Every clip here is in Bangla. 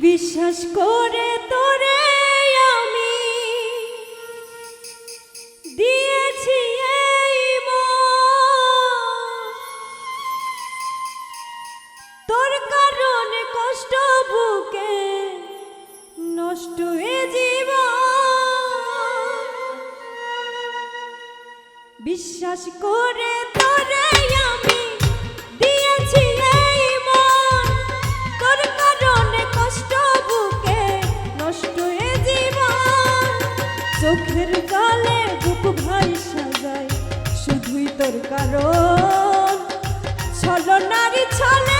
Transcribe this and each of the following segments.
বিশ্বাস করে তোরে আমি। দিয়েছি এই তোর কারণে কষ্ট বুকে নষ্ট হয়ে জীবন। বিশ্বাস করে চোখের কালে বুক ভাই সাজায় শুধুই তোর কারণ। ছলো নারী ছলে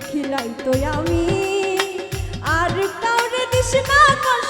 দেখিলাই তো আমি। আর কাউরে দিস না কষ্ট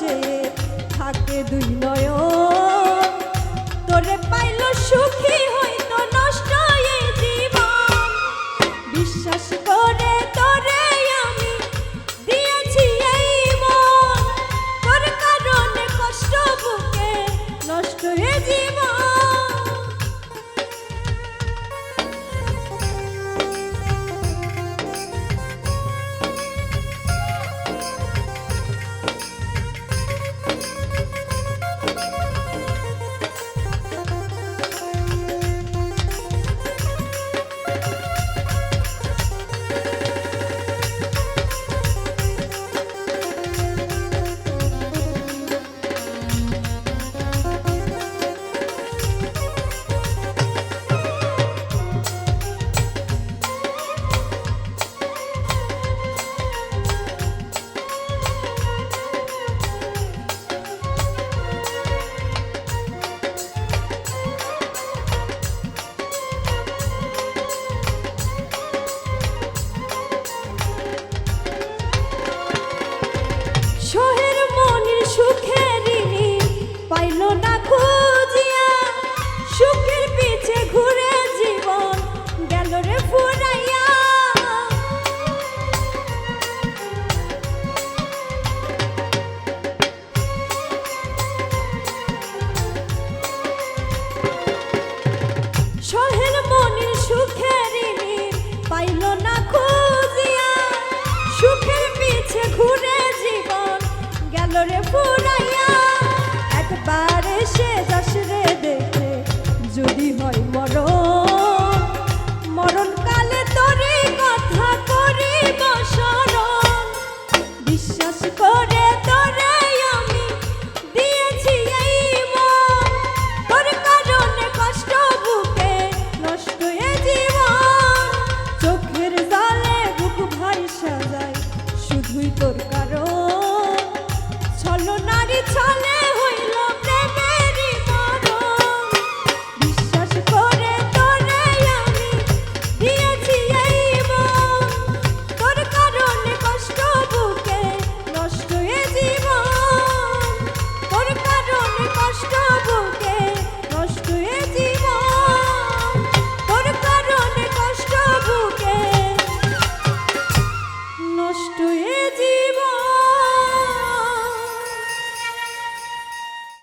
চেয়ে থাকে দুই নয় তোরে পাইল সুখী হইতো নষ্ট জীবন। বিশ্বাস আলোরে পুরাইয়া একবার সে যাস রে দেখে, যদি হয় মরণ। মরণ কালে তোরে কথা করি বসর বিশ্বাস করে তোরে আমি দিয়েছি এই কষ্ট বুকে নষ্ট এ জীবন। চোখের জলে বুক ভাই সাজায় শুধুই তোর